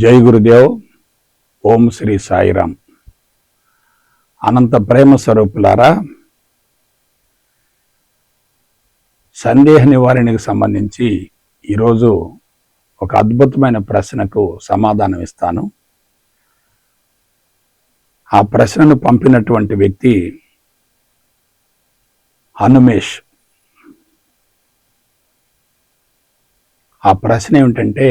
జై గురుదేవ్ ఓం శ్రీ సాయిరామ్. అనంత ప్రేమ స్వరూపులారా సందేహ నివారణకు సంబంధించి ఈరోజు ఒక అద్భుతమైన ప్రశ్నకు సమాధానం ఇస్తాను. ఆ ప్రశ్నను పంపినటువంటి వ్యక్తి హనుమేష్ ఆ ప్రశ్న ఏమిటంటే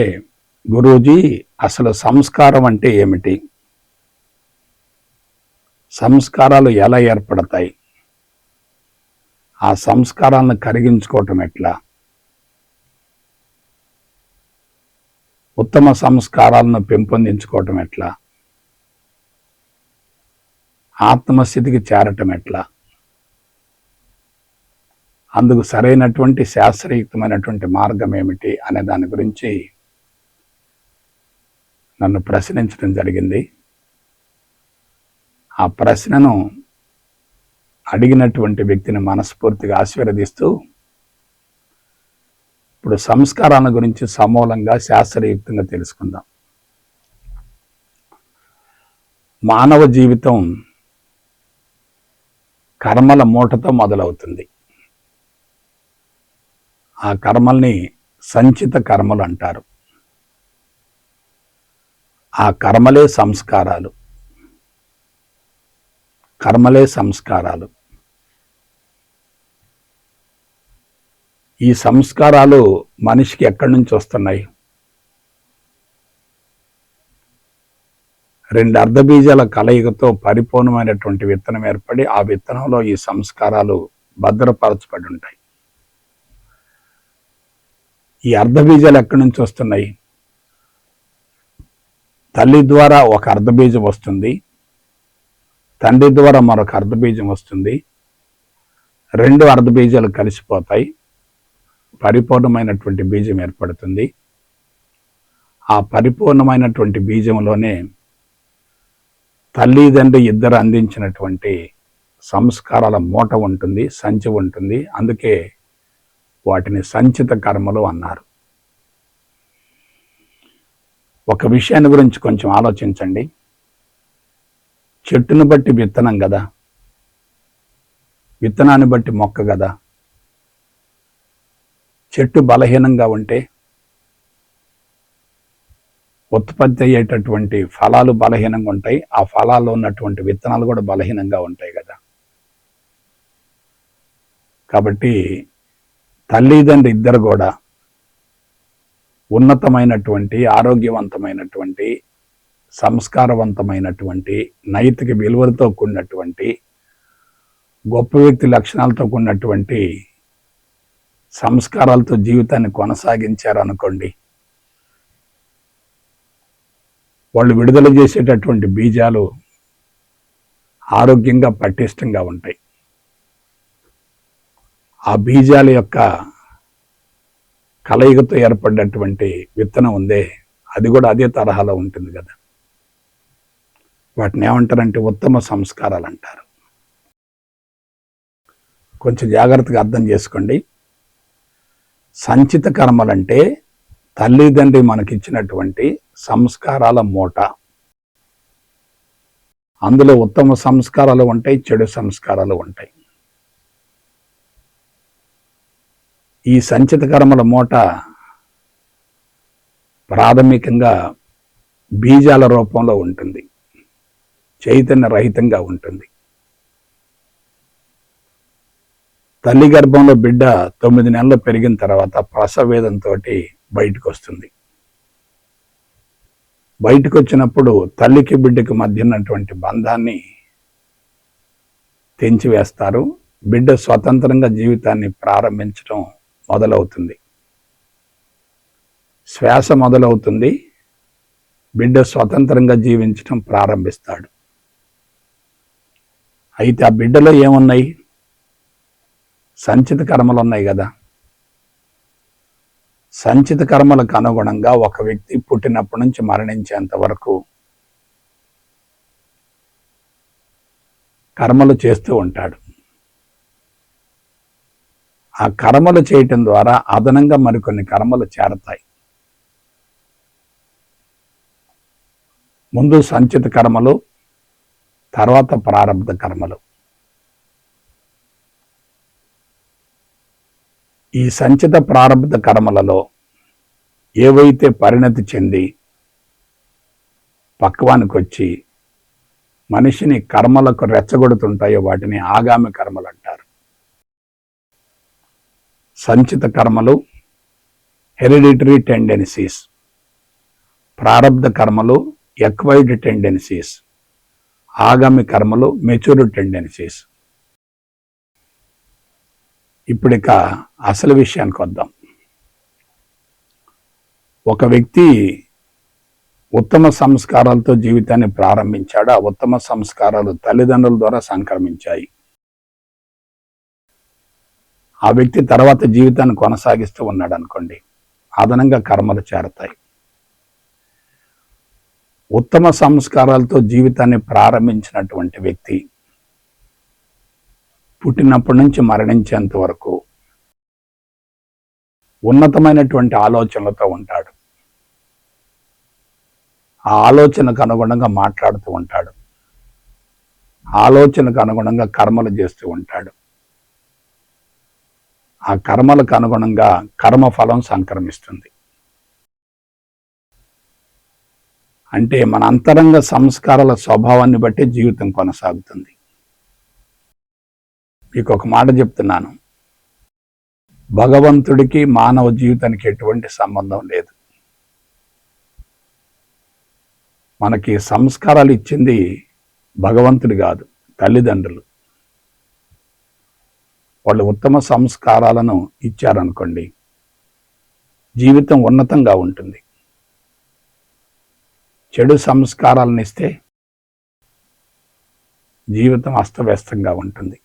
గురూజీ అసలు సంస్కారం అంటే ఏమిటి? సంస్కారాలు ఎలా ఏర్పడతాయి? ఆ సంస్కారాలను కరిగించుకోవటం ఎట్లా? ఉత్తమ సంస్కారాలను పెంపొందించుకోవటం ఎట్లా? ఆత్మస్థితికి చేరటం ఎట్లా? అందుకు సరైనటువంటి శాస్త్రయుక్తమైనటువంటి మార్గం ఏమిటి అనే దాని గురించి నన్ను ప్రశ్నించడం జరిగింది. ఆ ప్రశ్నను అడిగినటువంటి వ్యక్తిని మనస్ఫూర్తిగా ఆశీర్వదిస్తూ ఇప్పుడు సంస్కారాల గురించి సమూలంగా శాస్త్రయుక్తంగా తెలుసుకుందాం. మానవ జీవితం కర్మల మూటతో మొదలవుతుంది. ఆ కర్మల్ని సంచిత కర్మలు అంటారు. ఆ కర్మలే సంస్కారాలు. కర్మలే సంస్కారాలు. ఈ సంస్కారాలు మనిషికి ఎక్కడి నుంచి వస్తున్నాయి? రెండు అర్ధబీజాల కలయికతో పరిపూర్ణమైనటువంటి విత్తనం ఏర్పడి ఆ విత్తనంలో ఈ సంస్కారాలు భద్రపరచబడి ఉంటాయి. ఈ అర్ధబీజాలు ఎక్కడి నుంచి వస్తున్నాయి? తల్లి ద్వారా ఒక అర్ధబీజం వస్తుంది తండ్రి ద్వారా మరొక అర్ధబీజం వస్తుంది. రెండు అర్ధబీజాలు కలిసిపోతాయి పరిపూర్ణమైనటువంటి బీజం ఏర్పడుతుంది. ఆ పరిపూర్ణమైనటువంటి బీజంలోనే తల్లిదండ్రి ఇద్దరు అందించినటువంటి సంస్కారాల మూట ఉంటుంది సంచి ఉంటుంది. అందుకే వాటిని సంచిత కర్మలు అన్నారు. ఒక విషయాన్ని గురించి కొంచెం ఆలోచించండి. చెట్టును బట్టి విత్తనం కదా విత్తనాన్ని బట్టి మొక్క కదా చెట్టు బలహీనంగా ఉంటే ఉత్పత్తి అయ్యేటటువంటి ఫలాలు బలహీనంగా ఉంటాయి. ఆ ఫలాల్లో ఉన్నటువంటి విత్తనాలు కూడా బలహీనంగా ఉంటాయి కదా కాబట్టి తల్లిదండ్రి ఇద్దరు కూడా ఉన్నతమైనటువంటి ఆరోగ్యవంతమైనటువంటి సంస్కారవంతమైనటువంటి నైతిక విలువలతో కూడినటువంటి గొప్ప వ్యక్తి లక్షణాలతో కూడినటువంటి సంస్కారాలతో జీవితాన్ని కొనసాగించారనుకోండి వాళ్ళు విడుదల చేసేటటువంటి బీజాలు ఆరోగ్యంగా పటిష్టంగా ఉంటాయి. ఆ బీజాల యొక్క కలయికతో ఏర్పడినటువంటి విత్తనం ఉందే అది కూడా అదే తరహాలో ఉంటుంది కదా. వాటిని ఏమంటారంటే ఉత్తమ సంస్కారాలు అంటారు. కొంచెం జాగ్రత్తగా అర్థం చేసుకోండి. సంచిత కర్మలంటే తల్లిదండ్రి మనకిచ్చినటువంటి సంస్కారాల మూట. అందులో ఉత్తమ సంస్కారాలు ఉంటాయి చెడు సంస్కారాలు ఉంటాయి. ఈ సంచిత కర్మల మూట ప్రాథమికంగా బీజాల రూపంలో ఉంటుంది. చైతన్య రహితంగా ఉంటుంది. తల్లి గర్భంలో బిడ్డ తొమ్మిది నెలలు పెరిగిన తర్వాత ప్రసవేదంతో బయటకు వస్తుంది బయటకు వచ్చినప్పుడు తల్లికి బిడ్డకి మధ్య ఉన్నటువంటి బంధాన్ని తెంచివేస్తారు. బిడ్డ స్వతంత్రంగా జీవితాన్ని ప్రారంభించడం మొదలవుతుంది. శ్వాస మొదలవుతుంది. బిడ్డ స్వతంత్రంగా జీవించడం ప్రారంభిస్తాడు. అయితే ఆ బిడ్డలో ఏమున్నాయి? సంచిత కర్మలు ఉన్నాయి కదా. సంచిత కర్మలకు అనుగుణంగా ఒక వ్యక్తి పుట్టినప్పటి నుంచి మరణించేంత వరకు కర్మలు చేస్తూ ఉంటాడు. ఆ కర్మలు చేయటం ద్వారా అదనంగా మరికొన్ని కర్మలు చేరతాయి. ముందు సంచిత కర్మలు తర్వాత ప్రారంభ కర్మలు. ఈ సంచిత ప్రారంభ కర్మలలో ఏవైతే పరిణతి చెంది పక్వానికి వచ్చి మనిషిని కర్మలకు రెచ్చగొడుతుంటాయో వాటిని ఆగామి కర్మలు సంచిత కర్మలు హెరిడిటరీ టెండెన్సీస్ ప్రారంధ కర్మలు ఎక్వైడ్ టెండెన్సీస్ ఆగామి కర్మలు మెచ్యూర్ టెండెన్సీస్ ఇప్పుడిక అసలు విషయానికి వద్దాం. ఒక వ్యక్తి ఉత్తమ సంస్కారాలతో జీవితాన్ని ప్రారంభించాడు? ఆ ఉత్తమ సంస్కారాలు తల్లిదండ్రుల ద్వారా సంక్రమించాయి. ఆ వ్యక్తి తర్వాత జీవితాన్ని కొనసాగిస్తూ ఉన్నాడు అనుకోండి అదనంగా కర్మలు చేరతాయి. ఉత్తమ సంస్కారాలతో జీవితాన్ని ప్రారంభించినటువంటి వ్యక్తి పుట్టినప్పటి నుంచి మరణించేంత వరకు ఉన్నతమైనటువంటి ఆలోచనలతో ఉంటాడు. ఆ ఆలోచనకు అనుగుణంగా మాట్లాడుతూ ఉంటాడు. ఆలోచనకు అనుగుణంగా కర్మలు చేస్తూ ఉంటాడు. ఆ కర్మలకు అనుగుణంగా కర్మఫలం సంక్రమిస్తుంది. అంటే మన అంతరంగ సంస్కారాల స్వభావాన్ని బట్టి జీవితం కొనసాగుతుంది. మీకు ఒక మాట చెప్తున్నాను. భగవంతుడికి మానవ జీవితానికి ఎటువంటి సంబంధం లేదు. మనకి సంస్కారాలు ఇచ్చింది భగవంతుడు కాదు తల్లిదండ్రులు. వాళ్ళు ఉత్తమ సంస్కారాలను ఇచ్చారనుకోండి జీవితం ఉన్నతంగా ఉంటుంది. చెడు సంస్కారాలను ఇస్తే జీవితం అస్తవ్యస్తంగా ఉంటుంది.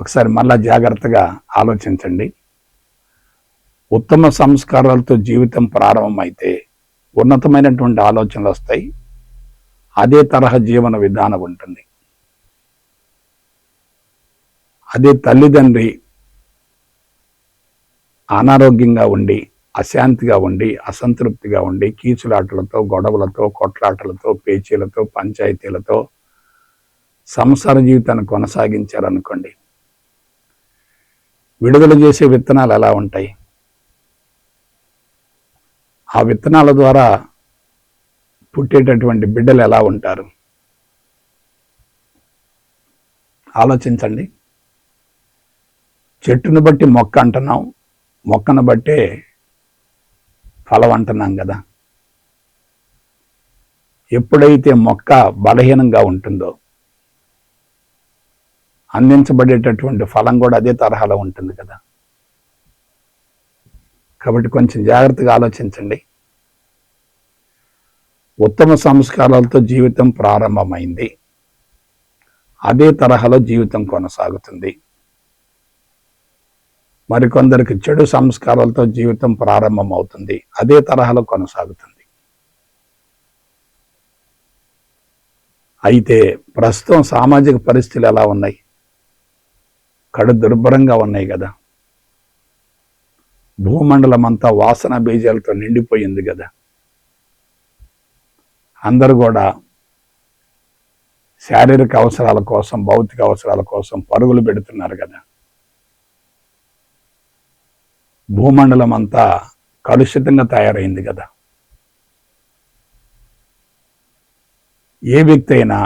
ఒకసారి మళ్ళా జాగ్రత్తగా ఆలోచించండి. ఉత్తమ సంస్కారాలతో జీవితం ప్రారంభమైతే ఉన్నతమైనటువంటి ఆలోచనలు వస్తాయి. అదే తరహా జీవన విధానం ఉంటుంది. అదే తల్లిదండ్రి అనారోగ్యంగా ఉండి అశాంతిగా ఉండి అసంతృప్తిగా ఉండి కీచులాటలతో గొడవలతో కొట్లాటలతో పేచీలతో పంచాయతీలతో సంసార జీవితాన్ని కొనసాగించారనుకోండి. విడుదల చేసే విత్తనాలు ఎలా ఉంటాయి? ఆ విత్తనాల ద్వారా పుట్టేటటువంటి బిడ్డలు ఎలా ఉంటారు? ఆలోచించండి. చెట్టును బట్టి మొక్క అంటున్నాం. మొక్కను బట్టే ఫలం అంటున్నాం కదా. ఎప్పుడైతే మొక్క బలహీనంగా ఉంటుందో అందించబడేటటువంటి ఫలం కూడా అదే తరహాలో ఉంటుంది కదా. కాబట్టి కొంచెం జాగ్రత్తగా ఆలోచించండి. ఉత్తమ సంస్కారాలతో జీవితం ప్రారంభమైంది. అదే తరహాలో జీవితం కొనసాగుతుంది. మరికొందరికి చెడు సంస్కారాలతో జీవితం ప్రారంభమవుతుంది. అదే తరహాలో కొనసాగుతుంది. అయితే ప్రస్తుతం సామాజిక పరిస్థితులు ఎలా ఉన్నాయి? కడు దుర్భరంగా ఉన్నాయి కదా. భూమండలం అంతా వాసన బీజాలతో నిండిపోయింది కదా. అందరూ కూడా శారీరక అవసరాల కోసం భౌతిక అవసరాల కోసం పరుగులు పెడుతున్నారు కదా. భూమండలం అంతా కలుషితంగా తయారైంది కదా. ఏ వ్యక్తి అయినా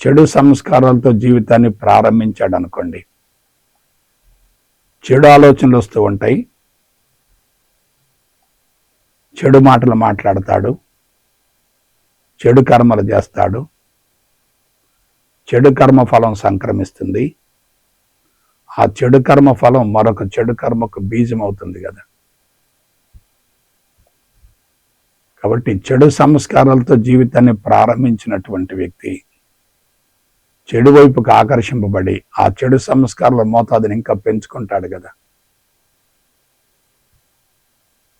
చెడు సంస్కారాలతో జీవితాన్ని ప్రారంభించాడు అనుకోండి చెడు ఆలోచనలు వస్తూ ఉంటాయి చెడు మాటలు మాట్లాడతాడు చెడు కర్మలు చేస్తాడు చెడు కర్మ ఫలం సంక్రమిస్తుంది ఆ చెడు కర్మ ఫలం మరొక చెడు కర్మకు బీజం అవుతుంది కదా. కాబట్టి చెడు సంస్కారాలతో జీవితాన్ని ప్రారంభించినటువంటి వ్యక్తి చెడు వైపుకు ఆకర్షింపబడి ఆ చెడు సంస్కారాల మోతాదుని ఇంకా పెంచుకుంటాడు కదా.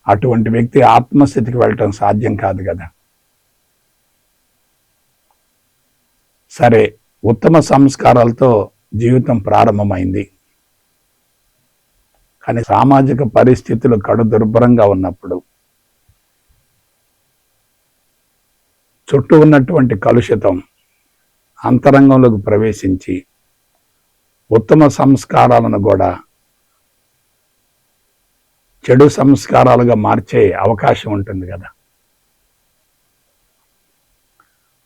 అటువంటి వ్యక్తి ఆత్మస్థితికి వెళ్ళటం సాధ్యం కాదు కదా. సరే ఉత్తమ సంస్కారాలతో జీవితం ప్రారంభమైంది. కానీ సామాజిక పరిస్థితులు కడు దుర్భరంగా ఉన్నప్పుడు చుట్టూ ఉన్నటువంటి కలుషితం అంతరంగంలోకి ప్రవేశించి ఉత్తమ సంస్కారాలను కూడా చెడు సంస్కారాలుగా మార్చే అవకాశం ఉంటుంది కదా.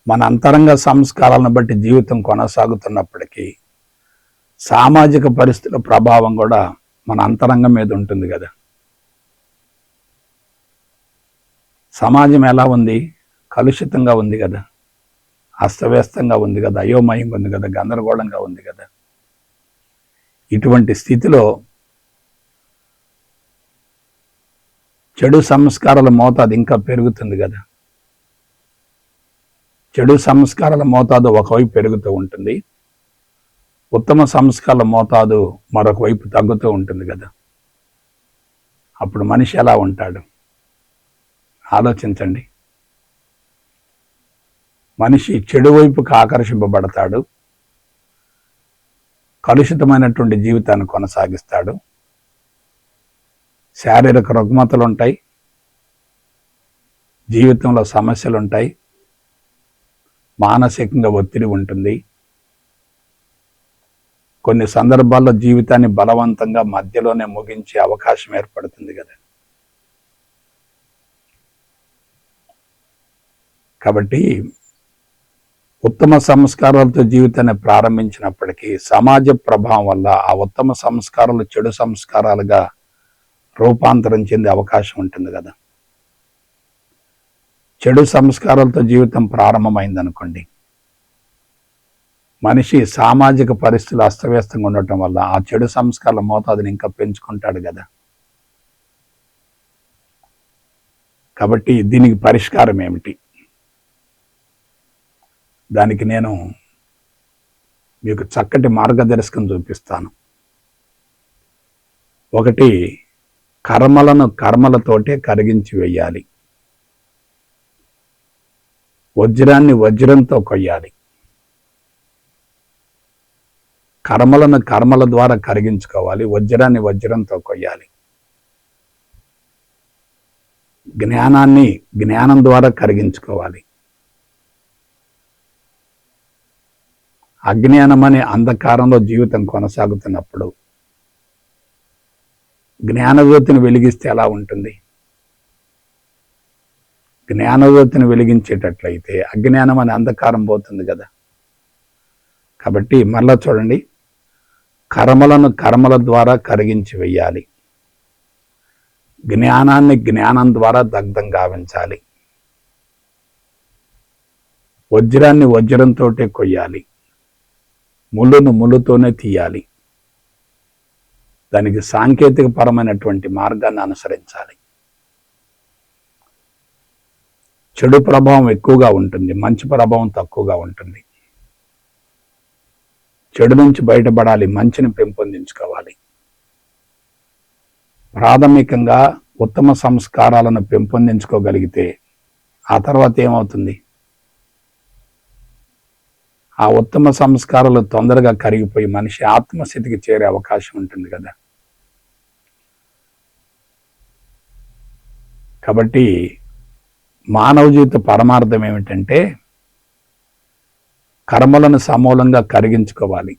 మన అంతరంగ సంస్కారాలను బట్టి జీవితం కొనసాగుతున్నప్పటికీ సామాజిక పరిస్థితుల ప్రభావం కూడా మన అంతరంగం మీద ఉంటుంది కదా. సమాజం ఎలా ఉంది? కలుషితంగా ఉంది కదా. అస్తవ్యస్తంగా ఉంది కదా. అయోమయంగా ఉంది కదా. గందరగోళంగా ఉంది కదా. ఇటువంటి స్థితిలో చెడు సంస్కారాల మోతాదు ఇంకా పెరుగుతుంది కదా. చెడు సంస్కారాల మోతాదు ఒకవైపు పెరుగుతూ ఉంటుంది. ఉత్తమ సంస్కారాల మోతాదు మరొక వైపు తగ్గుతూ ఉంటుంది కదా. అప్పుడు మనిషి ఎలా ఉంటాడు? ఆలోచించండి. మనిషి చెడు వైపుకు ఆకర్షింపబడతాడు. కలుషితమైనటువంటి జీవితాన్ని కొనసాగిస్తాడు. శారీరక రుగ్మతలు ఉంటాయి జీవితంలో సమస్యలు ఉంటాయి మానసికంగా ఒత్తిడి ఉంటుంది. కొన్ని సందర్భాల్లో జీవితాన్ని బలవంతంగా మధ్యలోనే ముగించే అవకాశం ఏర్పడుతుంది కదా. కాబట్టి ఉత్తమ సంస్కారాలతో జీవితాన్ని ప్రారంభించినప్పటికీ సమాజ ప్రభావం వల్ల ఆ ఉత్తమ సంస్కారాలు చెడు సంస్కారాలుగా రూపాంతరం చెందే అవకాశం ఉంటుంది కదా. చెడు సంస్కారాలతో జీవితం ప్రారంభమైంది అనుకోండి మనిషి సామాజిక పరిస్థితులు అస్తవ్యస్తంగా ఉండటం వల్ల ఆ చెడు సంస్కారాల మోతాదుని ఇంకా పెంచుకుంటాడు కదా. కాబట్టి దీనికి పరిష్కారం ఏమిటి? దానికి నేను మీకు చక్కటి మార్గదర్శకం చూపిస్తాను. ఒకటి కర్మలను కర్మలతోటే కరిగించి వేయాలి. వజ్రాన్ని వజ్రంతో కొయ్యాలి. కర్మలను కర్మల ద్వారా కరిగించుకోవాలి. వజ్రాన్ని వజ్రంతో కొయ్యాలి. జ్ఞానాన్ని జ్ఞానం ద్వారా కరిగించుకోవాలి. అజ్ఞానం అనే అంధకారంలో జీవితం కొనసాగుతున్నప్పుడు జ్ఞానజ్యోతిని వెలిగిస్తే ఎలా ఉంటుంది? జ్ఞానజ్యోతిని వెలిగించేటట్లయితే అజ్ఞానం అనే అంధకారం పోతుంది కదా. కాబట్టి మరలా చూడండి. కర్మలను కర్మల ద్వారా కరిగించి వెయ్యాలి. జ్ఞానాన్ని జ్ఞానం ద్వారా దగ్ధం గావించాలి. వజ్రాన్ని వజ్రంతో కొయ్యాలి. ముళ్ళును ముళ్ళుతోనే తీయాలి. దానికి సాంకేతిక పరమైనటువంటి మార్గాన్ని అనుసరించాలి. చెడు ప్రభావం ఎక్కువగా ఉంటుంది మంచి ప్రభావం తక్కువగా ఉంటుంది. చెడు నుంచి బయటపడాలి మంచిని పెంపొందించుకోవాలి. ప్రాథమికంగా ఉత్తమ సంస్కారాలను పెంపొందించుకోగలిగితే ఆ తర్వాత ఏమవుతుంది? ఆ ఉత్తమ సంస్కారాలు తొందరగా కరిగిపోయి మనిషి ఆత్మస్థితికి చేరే అవకాశం ఉంటుంది కదా. కాబట్టి మానవ జీవిత పరమార్థం ఏమిటంటే కర్మలను సమూలంగా కరిగించుకోవాలి.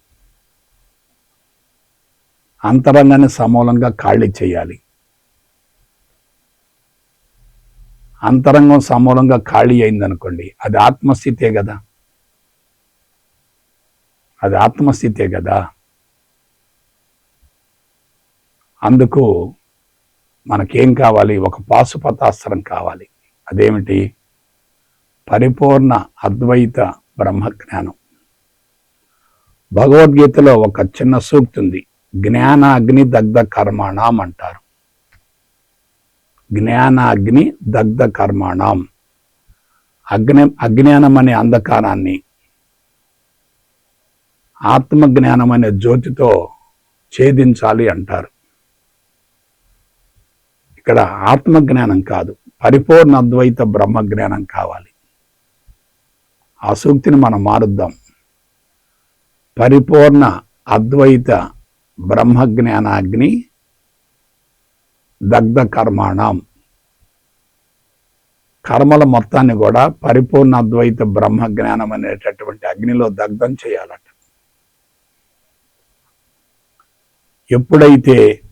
అంతరంగాన్ని సమూలంగా ఖాళీ చేయాలి. అంతరంగం సమూలంగా ఖాళీ అయిందనుకోండి అది ఆత్మస్థితే కదా. అది ఆత్మస్థితే కదా. అందుకు మనకేం కావాలి? ఒక పాశుపతాస్త్రం కావాలి. అదేమిటి? పరిపూర్ణ అద్వైత బ్రహ్మజ్ఞానం. భగవద్గీతలో ఒక చిన్న సూక్తి ఉంది. జ్ఞాన అగ్ని దగ్ధ కర్మాణం అంటారు. జ్ఞానాగ్ని దగ్ధ కర్మాణం. అగ్ని అజ్ఞానం అనే అంధకారాన్ని ఆత్మజ్ఞానం అనే జ్యోతితో ఛేదించాలి అంటారు. ఇక్కడ ఆత్మజ్ఞానం కాదు పరిపూర్ణ అద్వైత బ్రహ్మజ్ఞానం కావాలి. ఆ సూక్తిని మనం మారుద్దాం. పరిపూర్ణ అద్వైత బ్రహ్మజ్ఞానాగ్ని దగ్ధ కర్మాణం కర్మల మొత్తాన్ని కూడా పరిపూర్ణ అద్వైత బ్రహ్మ జ్ఞానం అనేటటువంటి అగ్నిలో దగ్ధం చేయాలట. ఎప్పుడైతే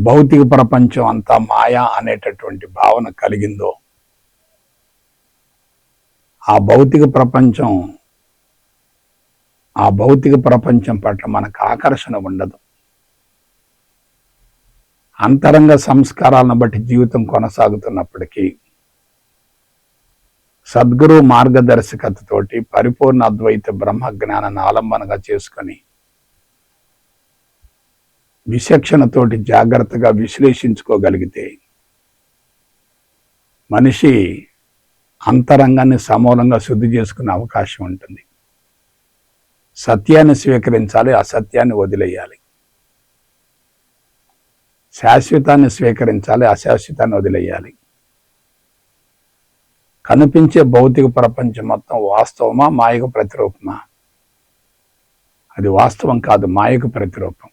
భౌతిక ప్రపంచం అంతా మాయా అనేటటువంటి భావన కలిగిందో ఆ భౌతిక ప్రపంచం ఆ భౌతిక ప్రపంచం పట్ల మనకు ఆకర్షణ ఉండదు. అంతరంగ సంస్కారాలను బట్టి జీవితం కొనసాగుతున్నప్పటికీ సద్గురు మార్గదర్శకతతోటి పరిపూర్ణ అద్వైత బ్రహ్మ జ్ఞానాన్ని ఆలంబనగా చేసుకొని విచక్షణతోటి జాగ్రత్తగా విశ్లేషించుకోగలిగితే మనిషి అంతరంగాన్ని సమూలంగా శుద్ధి చేసుకునే అవకాశం ఉంటుంది. సత్యాన్ని స్వీకరించాలి అసత్యాన్ని వదిలేయాలి. శాశ్వతాన్ని స్వీకరించాలి అశాశ్వతాన్ని వదిలేయాలి. కనిపించే భౌతిక ప్రపంచం మొత్తం వాస్తవమా మాయకు ప్రతిరూపమా? అది వాస్తవం కాదు మాయకు ప్రతిరూపం.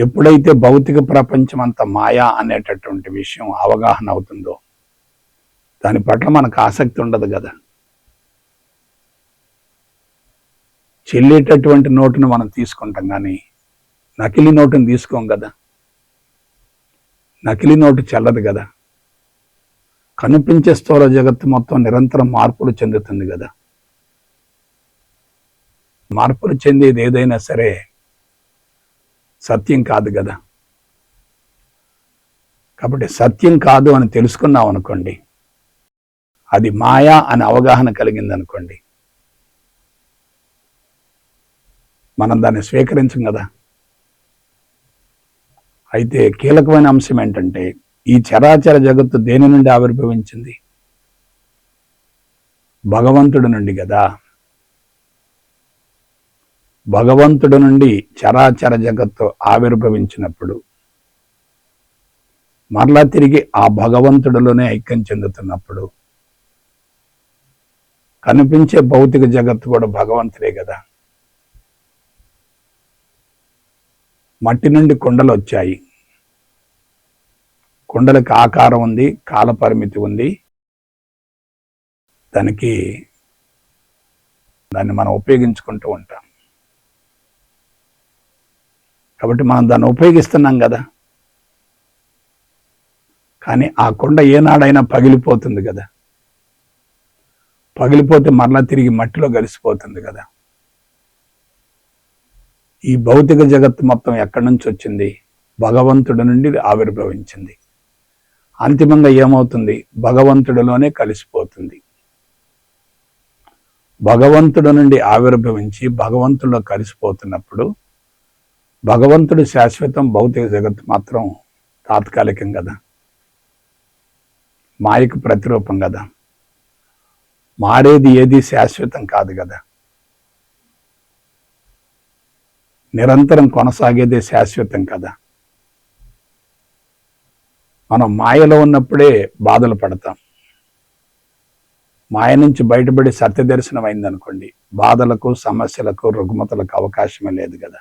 ఎప్పుడైతే భౌతిక ప్రపంచం అంత మాయా అనేటటువంటి విషయం అవగాహన అవుతుందో దాని పట్ల మనకు ఆసక్తి ఉండదు కదా. చెల్లేటటువంటి నోటును మనం తీసుకుంటాం కానీ నకిలీ నోటును తీసుకోం కదా. నకిలీ నోటు చెల్లదు కదా. కనిపించే స్థూల జగత్తు మొత్తం నిరంతరం మార్పులు చెందుతుంది కదా. మార్పులు చెందేది ఏదైనా సరే సత్యం కాదు కదా. కాబట్టి సత్యం కాదు అని తెలుసుకున్నాం అనుకోండి అది మాయా అని అవగాహన కలిగింది అనుకోండి మనం దాన్ని స్వీకరించం కదా. అయితే కీలకమైన అంశం ఏంటంటే ఈ చరాచర జగత్తు దేని నుండి ఆవిర్భవించింది? భగవంతుడి నుండి కదా. భగవంతుడి నుండి చరాచర జగత్తు ఆవిర్భవించినప్పుడు మరలా తిరిగి ఆ భగవంతుడిలోనే ఐక్యం చెందుతున్నప్పుడు కనిపించే భౌతిక జగత్తు కూడా భగవంతుడే కదా. మట్టి నుండి కొండలు వచ్చాయి. కొండలకు ఆకారం ఉంది కాల పరిమితి ఉంది. దానికి దాన్ని మనం ఉపయోగించుకుంటూ ఉంటాం. కాబట్టి మనం దాన్ని ఉపయోగిస్తున్నాం కదా. కానీ ఆ కొండ ఏనాడైనా పగిలిపోతుంది కదా. పగిలిపోతే మరలా తిరిగి మట్టిలో కలిసిపోతుంది కదా. ఈ భౌతిక జగత్తు మొత్తం ఎక్కడి నుంచి వచ్చింది? భగవంతుడి నుండి ఆవిర్భవించింది. అంతిమంగా ఏమవుతుంది? భగవంతుడిలోనే కలిసిపోతుంది. భగవంతుడి నుండి ఆవిర్భవించి భగవంతుడిలో కలిసిపోతున్నప్పుడు భగవంతుడు శాశ్వతం భౌతిక జగత్తు మాత్రం తాత్కాలికం కదా. మాయకు ప్రతిరూపం కదా. మారేది ఏది శాశ్వతం కాదు కదా. నిరంతరం కొనసాగేదే శాశ్వతం కదా. మనం మాయలో ఉన్నప్పుడే బాధలు పడతాం. మాయ నుంచి బయటపడి సత్య దర్శనం అయిందనుకోండి బాధలకు సమస్యలకు రుగ్మతలకు అవకాశమే లేదు కదా.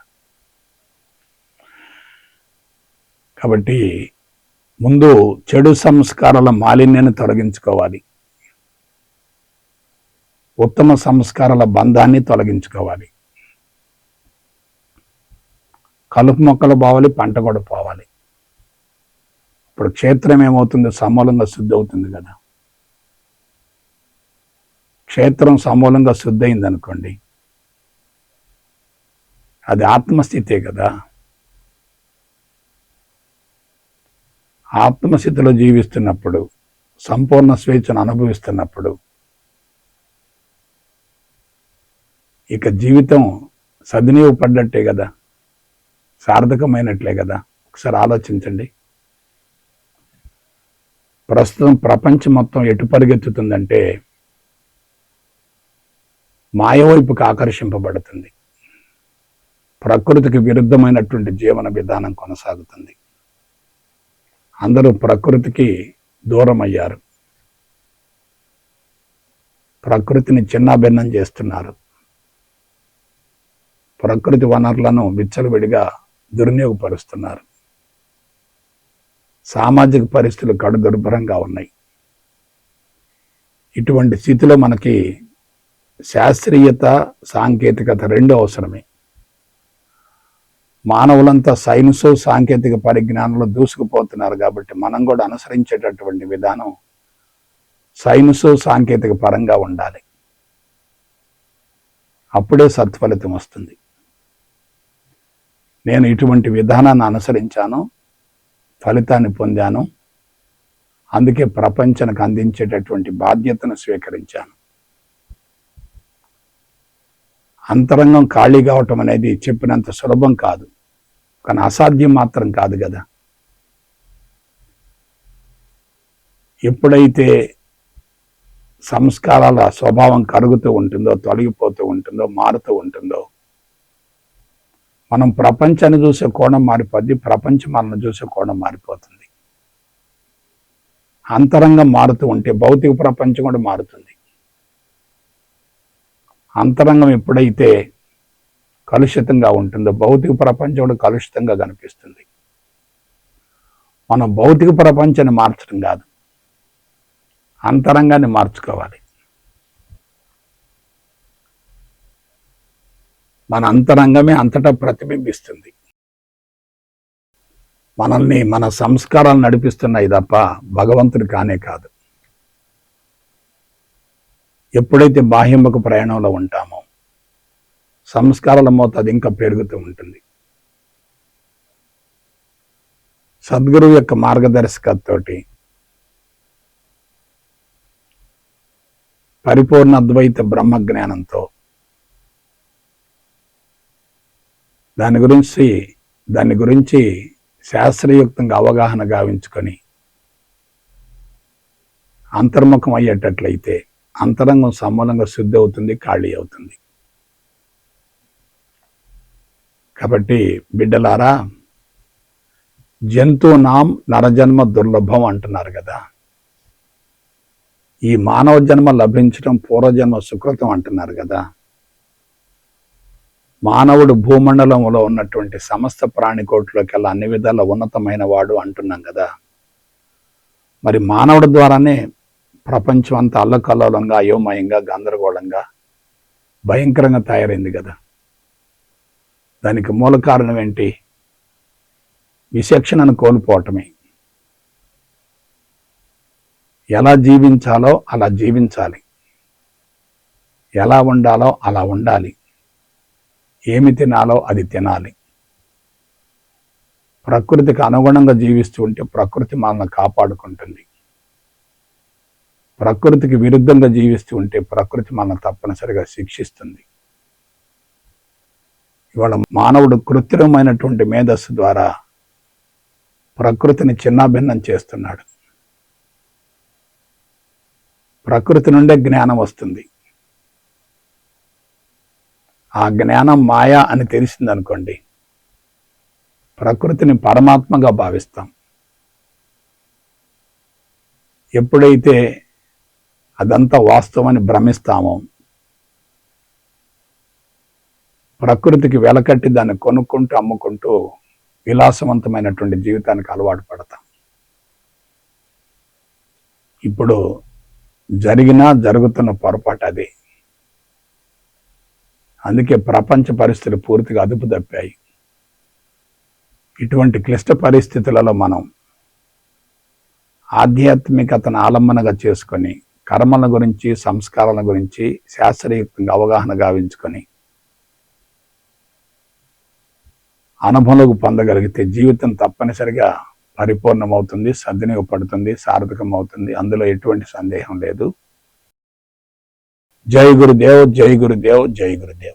కాబట్టి ముందు చెడు సంస్కారాల మాలిన్యాన్ని తొలగించుకోవాలి. ఉత్తమ సంస్కారాల బంధాన్ని తొలగించుకోవాలి. కలుపు మొక్కలు పోవాలి పంట కూడా పోవాలి. ఇప్పుడు క్షేత్రం ఏమవుతుంది? సమూలంగా శుద్ధి అవుతుంది కదా. క్షేత్రం సమూలంగా శుద్ధి అయింది అనుకోండి అది ఆత్మస్థితే కదా. ఆత్మస్థితిలో జీవిస్తున్నప్పుడు సంపూర్ణ స్వేచ్ఛను అనుభవిస్తున్నప్పుడు ఇక జీవితం సద్వినియోగపడ్డట్టే కదా. సార్థకమైనట్లే కదా. ఒకసారి ఆలోచించండి. ప్రస్తుతం ప్రపంచం మొత్తం ఎటు పరిగెత్తుతుందంటే మాయవైపుకు ఆకర్షింపబడుతుంది. ప్రకృతికి విరుద్ధమైనటువంటి జీవన విధానం కొనసాగుతుంది. అందరూ ప్రకృతికి దూరం అయ్యారు ప్రకృతిని చిన్నాభిన్నం చేస్తున్నారు. ప్రకృతి వనరులను విచ్చలవిడిగా దుర్వినియోగపరుస్తున్నారు. సామాజిక పరిస్థితులు కడు దుర్భరంగా ఉన్నాయి. ఇటువంటి స్థితిలో మనకి శాస్త్రీయత సాంకేతికత రెండు అవసరమే. మానవులంతా సైన్స్ సాంకేతిక పరిజ్ఞానంలో దూసుకుపోతున్నారు కాబట్టి మనం కూడా అనుసరించేటటువంటి విధానం సైన్స్ సాంకేతిక పరంగా ఉండాలి. అప్పుడే సత్ఫలితం వస్తుంది. నేను ఇటువంటి విధానాన్ని అనుసరించాను ఫలితాన్ని పొందాను. అందుకే ప్రపంచానికి అందించేటటువంటి బాధ్యతను స్వీకరించాను. అంతరంగం ఖాళీ కావటం అనేది చెప్పినంత సులభం కాదు. కానీ అసాధ్యం మాత్రం కాదు కదా. ఎప్పుడైతే సంస్కారాల స్వభావం కరుగుతూ ఉంటుందో తొలగిపోతూ ఉంటుందో మారుతూ ఉంటుందో మనం ప్రపంచాన్ని చూసే కోణం మారిపోద్ది ప్రపంచం మనల్ని చూసే కోణం మారిపోతుంది. అంతరంగం మారుతూ ఉంటే భౌతిక ప్రపంచం కూడా మారుతుంది. అంతరంగం ఎప్పుడైతే కలుషితంగా ఉంటుందో భౌతిక ప్రపంచం కూడా కలుషితంగా కనిపిస్తుంది. మనం భౌతిక ప్రపంచాన్ని మార్చడం కాదు అంతరంగాన్ని మార్చుకోవాలి. మన అంతరంగమే అంతటా ప్రతిబింబిస్తుంది. మనల్ని మన సంస్కారాలు నడిపిస్తున్నాయి తప్ప భగవంతుడు కానే కాదు. ఎప్పుడైతే బాహ్యముఖ ప్రయాణంలో ఉంటామో సంస్కారాల మోత అది ఇంకా పెరుగుతూ ఉంటుంది. సద్గురువు యొక్క మార్గదర్శకతోటి పరిపూర్ణ అద్వైత బ్రహ్మ జ్ఞానంతో దాని గురించి దాని గురించి శాస్త్రయుక్తంగా అవగాహన గావించుకొని అంతర్ముఖం అయ్యేటట్లయితే అంతరంగం సమూలంగా శుద్ధి అవుతుంది ఖాళీ అవుతుంది. కాబట్టి బిడ్డలారా జంతువునాం నరజన్మ దుర్లభం అంటున్నారు కదా. ఈ మానవ జన్మ లభించడం పూర్వజన్మ సుకృతం అంటున్నారు కదా. మానవుడు భూమండలంలో ఉన్నటువంటి సమస్త ప్రాణికోట్లోకెల్లా అన్ని విధాల ఉన్నతమైన వాడు అంటున్నాం కదా. మరి మానవుడి ద్వారానే ప్రపంచం అంతా అల్లకల్లోలంగా అయోమయంగా గందరగోళంగా భయంకరంగా తయారైంది కదా. దానికి మూల కారణం ఏంటి? విచక్షణను కోల్పోవటమే. ఎలా జీవించాలో అలా జీవించాలి. ఎలా ఉండాలో అలా ఉండాలి. ఏమి తినాలో అది తినాలి? ప్రకృతికి అనుగుణంగా జీవిస్తూ ఉంటే ప్రకృతి మనల్ని కాపాడుకుంటుంది. ప్రకృతికి విరుద్ధంగా జీవిస్తూ ఉంటే ప్రకృతి మనల్ని తప్పనిసరిగా శిక్షిస్తుంది. ఇవాళ మానవుడు కృత్రిమైనటువంటి మేధస్సు ద్వారా ప్రకృతిని చిన్నాభిన్నం చేస్తున్నాడు. ప్రకృతి నుండే జ్ఞానం వస్తుంది. ఆ జ్ఞానం మాయా అని తెలిసిందనుకోండి ప్రకృతిని పరమాత్మగా భావిస్తాం. ఎప్పుడైతే అదంతా వాస్తవమని భ్రమిస్తామో ప్రకృతికి వెలకట్టి దాన్ని కొనుక్కుంటూ అమ్ముకుంటూ విలాసవంతమైనటువంటి జీవితానికి అలవాటు పడతాం. ఇప్పుడు జరిగినా జరుగుతున్న పొరపాటు అదే. అందుకే ప్రపంచ పరిస్థితులు పూర్తిగా అదుపు తప్పాయి. ఇటువంటి క్లిష్ట పరిస్థితులలో మనం ఆధ్యాత్మికతను ఆలంబనగా చేసుకొని కర్మల గురించి సంస్కారాల గురించి శాస్త్రయుక్తంగా అవగాహన గావించుకొని అనుభవంలోకి పొందగలిగితే జీవితం తప్పనిసరిగా పరిపూర్ణమవుతుంది సద్వినియోగపడుతుంది సార్థకం అవుతుంది అందులో ఎటువంటి సందేహం లేదు. జై గురుదేవ్ జై గురుదేవ్ జై గురుదేవ్.